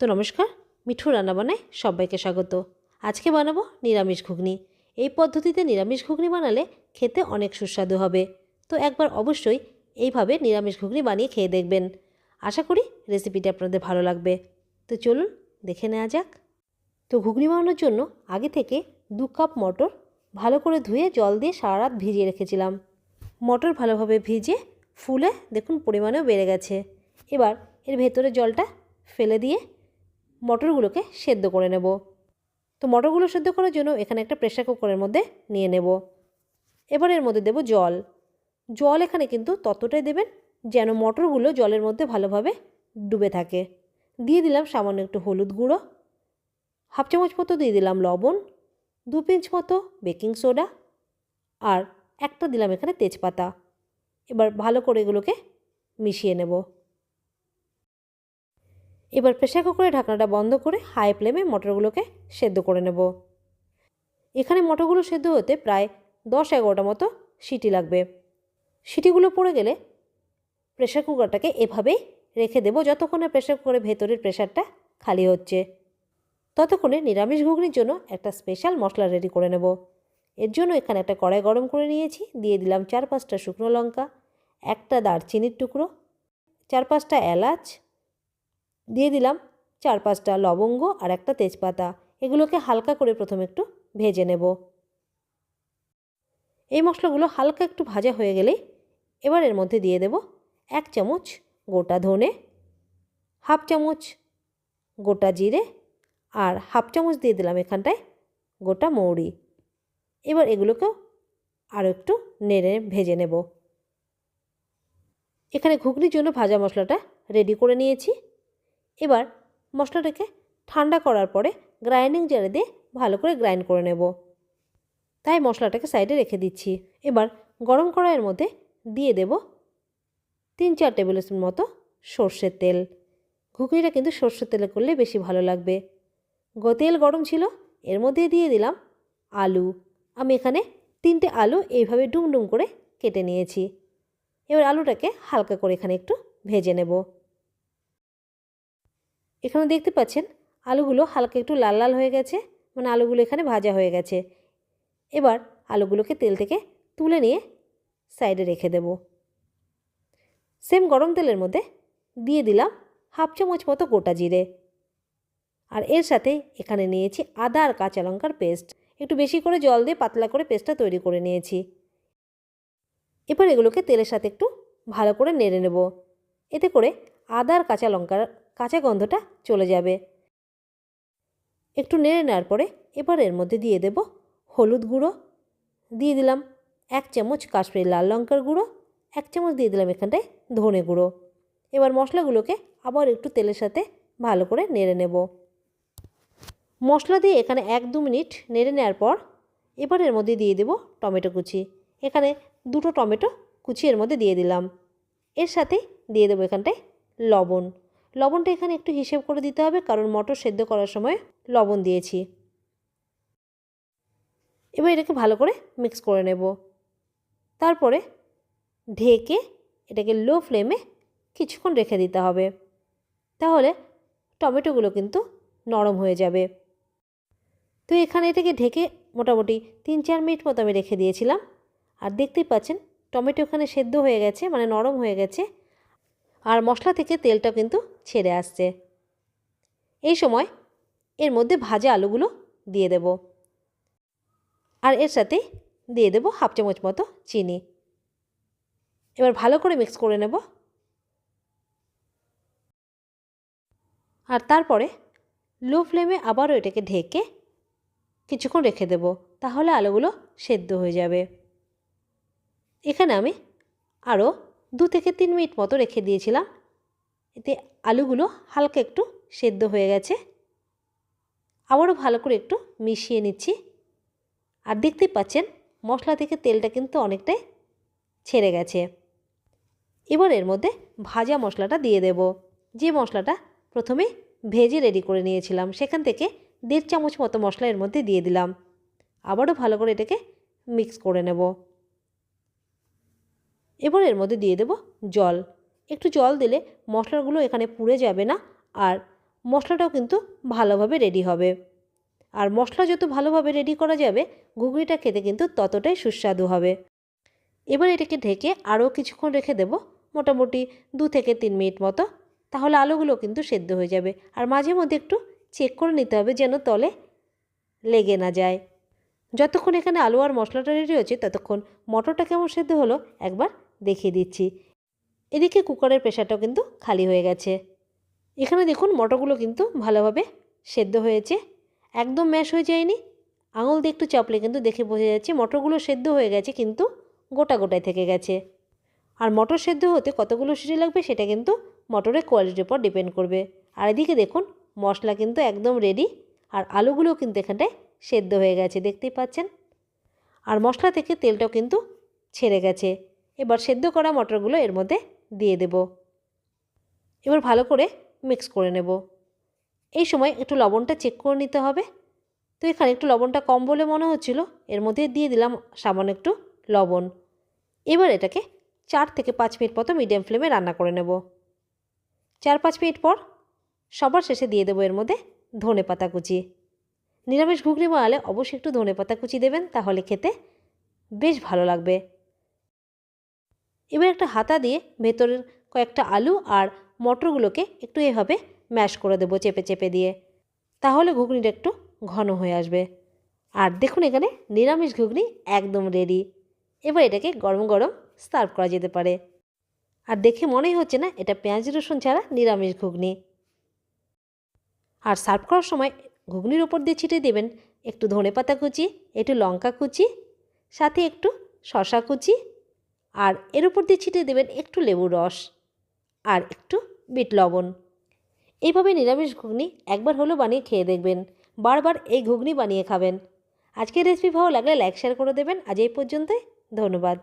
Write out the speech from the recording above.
তো নমস্কার, মিঠু রান্না বানায় সবাইকে স্বাগত। আজকে বানাবো নিরামিষ ঘুগনি। এই পদ্ধতিতে নিরামিষ ঘুগনি বানালে খেতে অনেক সুস্বাদু হবে। তো একবার অবশ্যই এইভাবে নিরামিষ ঘুগনি বানিয়ে খেয়ে দেখবেন। আশা করি রেসিপিটি আপনাদের ভালো লাগবে। তো চলুন দেখে নেওয়া যাক। তো ঘুগনি বানানোর জন্য আগে থেকে দু কাপ মটর ভালো করে ধুয়ে জল দিয়ে সারা রাত ভিজিয়ে রেখেছিলাম। মটর ভালোভাবে ভিজে ফুলে দেখুন পরিমাণেও বেড়ে গেছে। এবার এর ভেতরে জলটা ফেলে দিয়ে মটরগুলোকে সেদ্ধ করে নেব। তো মটরগুলো সেদ্ধ করার জন্য এখানে একটা প্রেশার কুকারের মধ্যে নিয়ে নেব। এবার এর মধ্যে দেব জল। জল এখানে কিন্তু ততটাই দেবেন যেন মটরগুলো জলের মধ্যে ভালোভাবে ডুবে থাকে। দিয়ে দিলাম সামান্য একটু হলুদ গুঁড়ো, হাফ চামচ মতো দিয়ে দিলাম লবণ, দু পিঞ্চ মতো বেকিং সোডা আর একটা দিলাম এখানে তেজপাতা। এবার ভালো করে এগুলোকে মিশিয়ে নেব। এবার প্রেশার কুকারের ঢাকনাটা বন্ধ করে হাই ফ্লেমে মটরগুলোকে সেদ্ধ করে নেব। এখানে মটরগুলো সেদ্ধ হতে প্রায় দশ এগারোটা মতো সিটি লাগবে। সিটিগুলো পড়ে গেলে প্রেশার কুকারটাকে এভাবেই রেখে দেবো যতক্ষণে প্রেশার কুকারের ভেতরের প্রেশারটা খালি হচ্ছে। ততক্ষণে নিরামিষ ঘুগনির জন্য একটা স্পেশাল মশলা রেডি করে নেব। এর জন্য এখানে একটা কড়াই গরম করে নিয়েছি, দিয়ে দিলাম চার পাঁচটা শুকনো লঙ্কা, একটা দারচিনির টুকরো, চার পাঁচটা এলাচ দিয়ে দিলাম চার পাঁচটা লবঙ্গ আর একটা তেজপাতা। এগুলোকে হালকা করে প্রথমে একটু ভেজে নেব। এই মশলাগুলো হালকা একটু ভাজা হয়ে গেলেই এবার এর মধ্যে দিয়ে দেব এক চামচ গোটা ধনে, হাফ চামচ গোটা জিরে আর হাফ চামচ দিয়ে দিলাম এখানটায় গোটা মৌরি। এবার এগুলোকেও আরও একটু নেড়ে ভেজে নেব। এখানে ঘুগনির জন্য ভাজা মশলাটা রেডি করে নিয়েছি। এবার মশলাটাকে ঠান্ডা করার পরে গ্রাইন্ডিং জারে দিয়ে ভালো করে গ্রাইন্ড করে নেব। তাই মশলাটাকে সাইডে রেখে দিচ্ছি। এবার গরম কড়াইয়ের মধ্যে দিয়ে দেব তিন চার টেবিল স্পুন মতো সর্ষের তেল। ঘুগনিটা কিন্তু সর্ষের তেলে করলে বেশি ভালো লাগবে। তেল গরম ছিল, এর মধ্যে দিয়ে দিলাম আলু। আমি এখানে তিনটে আলু এইভাবে ডুম ডুম করে কেটে নিয়েছি। এবার আলুটাকে হালকা করে এখানে একটু ভেজে নেব। এখানে দেখতে পাচ্ছেন, আলুগুলো হালকা একটু লাল লাল হয়ে গেছে মানে আলুগুলো এখানে ভাজা হয়ে গেছে। এবার আলুগুলোকে তেল থেকে তুলে নিয়ে সাইডে রেখে দেব। সেম গরম তেলের মধ্যে দিয়ে দিলাম হাফ চামচ মতো গোটা জিরে। আর এর সাথে এখানে নিয়েছি আদা আর কাঁচা লঙ্কার পেস্ট। একটু বেশি করে জল দিয়ে পাতলা করে পেস্টটা তৈরি করে নিয়েছি। এবার এগুলোকে তেলের সাথে একটু ভালো করে নেড়ে নেব। এতে করে আদা আর কাঁচা লঙ্কার কাঁচা গন্ধটা চলে যাবে। একটু নেড়ে নেওয়ার পরে এবার এর মধ্যে দিয়ে দেব হলুদ গুঁড়ো। দিয়ে দিলাম এক চামচ কাশ্মীরি লাল লঙ্কার গুঁড়ো, এক চামচ দিয়ে দিলাম এখানটায় ধনে গুঁড়ো। এবার মশলাগুলোকে আবার একটু তেলের সাথে ভালো করে নেড়ে নেব। মশলা দিয়ে এখানে এক দু মিনিট নেড়ে নেওয়ার পর এবার এর মধ্যে দিয়ে দেব টমেটো কুচি। এখানে দুটো টমেটো কুচি এর মধ্যে দিয়ে দিলাম। এর সাথে দিয়ে দেবো এখানটায় লবণ। লবণটা এখানে একটু হিসেব করে দিতে হবে, কারণ মটর সেদ্ধ করার সময় লবণ দিয়েছি। এবার এটাকে ভালো করে মিক্স করে নেব। তারপরে ঢেকে এটাকে লো ফ্লেমে কিছুক্ষণ রেখে দিতে হবে। তাহলে টমেটোগুলো কিন্তু নরম হয়ে যাবে। তো এখানে এটাকে ঢেকে মোটামুটি তিন চার মিনিট মতো আমি রেখে দিয়েছিলাম। আর দেখতেই পাচ্ছেন, টমেটো এখানে সেদ্ধ হয়ে গেছে মানে নরম হয়ে গেছে। আর মশলা থেকে তেলটা কিন্তু ছেড়ে আসছে। এই সময় এর মধ্যে ভাজা আলুগুলো দিয়ে দেব। আর এর সাথে দিয়ে দেব হাফ চামচ মতো চিনি। এবার ভালো করে মিক্স করে নেব। আর তারপরে লো ফ্লেমে আবারও এটাকে ঢেকে কিছুক্ষণ রেখে দেব, তাহলে আলুগুলো সেদ্ধ হয়ে যাবে। এখানে আমি আরও দু থেকে তিন মিনিট মতো রেখে দিয়েছিলাম। এতে আলুগুলো হালকা একটু সেদ্ধ হয়ে গেছে। আবারও ভালো করে একটু মিশিয়ে নিচ্ছি। আর দেখতেই পাচ্ছেন, মশলা থেকে তেলটা কিন্তু অনেকটাই ছেড়ে গেছে। এবার এর মধ্যে ভাজা মশলাটা দিয়ে দেব। যে মশলাটা প্রথমে ভেজে রেডি করে নিয়েছিলাম, সেখান থেকে দেড় চামচ মতো মশলা এর মধ্যে দিয়ে দিলাম। আবারও ভালো করে এটাকে মিক্স করে নেব। এবার এর মধ্যে দিয়ে দেব জল। একটু জল দিলে মশলাগুলো এখানে পুড়ে যাবে না আর মশলাটাও কিন্তু ভালোভাবে রেডি হবে। আর মশলা যত ভালোভাবে রেডি করা যাবে, ঘুগনিটা খেতে কিন্তু ততটাই সুস্বাদু হবে। এবার এটাকে ঢেকে আরও কিছুক্ষণ রেখে দেব, মোটামুটি দু থেকে তিন মিনিট মতো। তাহলে আলুগুলো কিন্তু সেদ্ধ হয়ে যাবে। আর মাঝে মধ্যে একটু চেক করে নিতে হবে যেন তলে লেগে না যায়। যতক্ষণ এখানে আলু আর মশলাটা রেডি হচ্ছে ততক্ষণ মটরটা কেমন সেদ্ধ হলো একবার দেখিয়ে দিচ্ছি। এদিকে কুকারের প্রেশারটাও কিন্তু খালি হয়ে গেছে। এখানে দেখুন মটরগুলো কিন্তু ভালোভাবে সেদ্ধ হয়েছে। একদম ম্যাশ হয়ে যায়নি। আঙুল দিয়ে একটু চাপলে কিন্তু দেখে বোঝা যাচ্ছে মটরগুলো সেদ্ধ হয়ে গেছে কিন্তু গোটা গোটায় থেকে গেছে। আর মটর সেদ্ধ হতে কতগুলো সিটি লাগবে সেটা কিন্তু মটরের কোয়ালিটির উপর ডিপেন্ড করবে। আর এদিকে দেখুন মশলা কিন্তু একদম রেডি আর আলুগুলোও কিন্তু এখানটায় সেদ্ধ হয়ে গেছে, দেখতেই পাচ্ছেন। আর মশলা থেকে তেলটাও কিন্তু ছেড়ে গেছে। এবার সেদ্ধ করা মটরগুলো এর মধ্যে দিয়ে দেব। এবার ভালো করে মিক্স করে নেব। এই সময় একটু লবণটা চেক করে নিতে হবে। তো এখানে একটু লবণটা কম বলে মনে হচ্ছিল, এর মধ্যে দিয়ে দিলাম সামান্য একটু লবণ। এবার এটাকে চার থেকে পাঁচ মিনিট মতো মিডিয়াম ফ্লেমে রান্না করে নেব। চার পাঁচ মিনিট পর সবার শেষে দিয়ে দেবো এর মধ্যে ধনে পাতা কুচি। নিরামিষ ঘুগনি বানালে অবশ্যই একটু ধনে পাতা কুচি দেবেন, তাহলে খেতে বেশ ভালো লাগবে। এবার একটা হাতা দিয়ে ভেতরের কয়েকটা আলু আর মটরগুলোকে একটু এভাবে ম্যাশ করে দেবো চেপে চেপে দিয়ে। তাহলে ঘুগনিটা একটু ঘন হয়ে আসবে। আর দেখুন এখানে নিরামিষ ঘুগনি একদম রেডি এবার এটাকে গরম গরম সার্ভ করা যেতে পারে। আর দেখে মনেই হচ্ছে না এটা পেঁয়াজ রসুন ছাড়া নিরামিষ ঘুগনি। আর সার্ভ করার সময় ঘুগনির ওপর দিয়ে ছিটিয়ে দেবেন একটু ধনে পাতা কুচি, একটু লঙ্কা কুচি, সাথে একটু শশা কুচি আর এর উপর দিয়ে ছিটিয়ে দেবেন একটু লেবুর রস আর একটু বিট লবণ। এইভাবে নিরামিষ ঘুগনি একবার হলেও বানিয়ে খেয়ে দেখবেন, বারবার এই ঘুগনি বানিয়ে খাবেন। আজকের রেসিপি ভালো লাগলে লাইক শেয়ার করে দেবেন। আজ এই পর্যন্তই, ধন্যবাদ।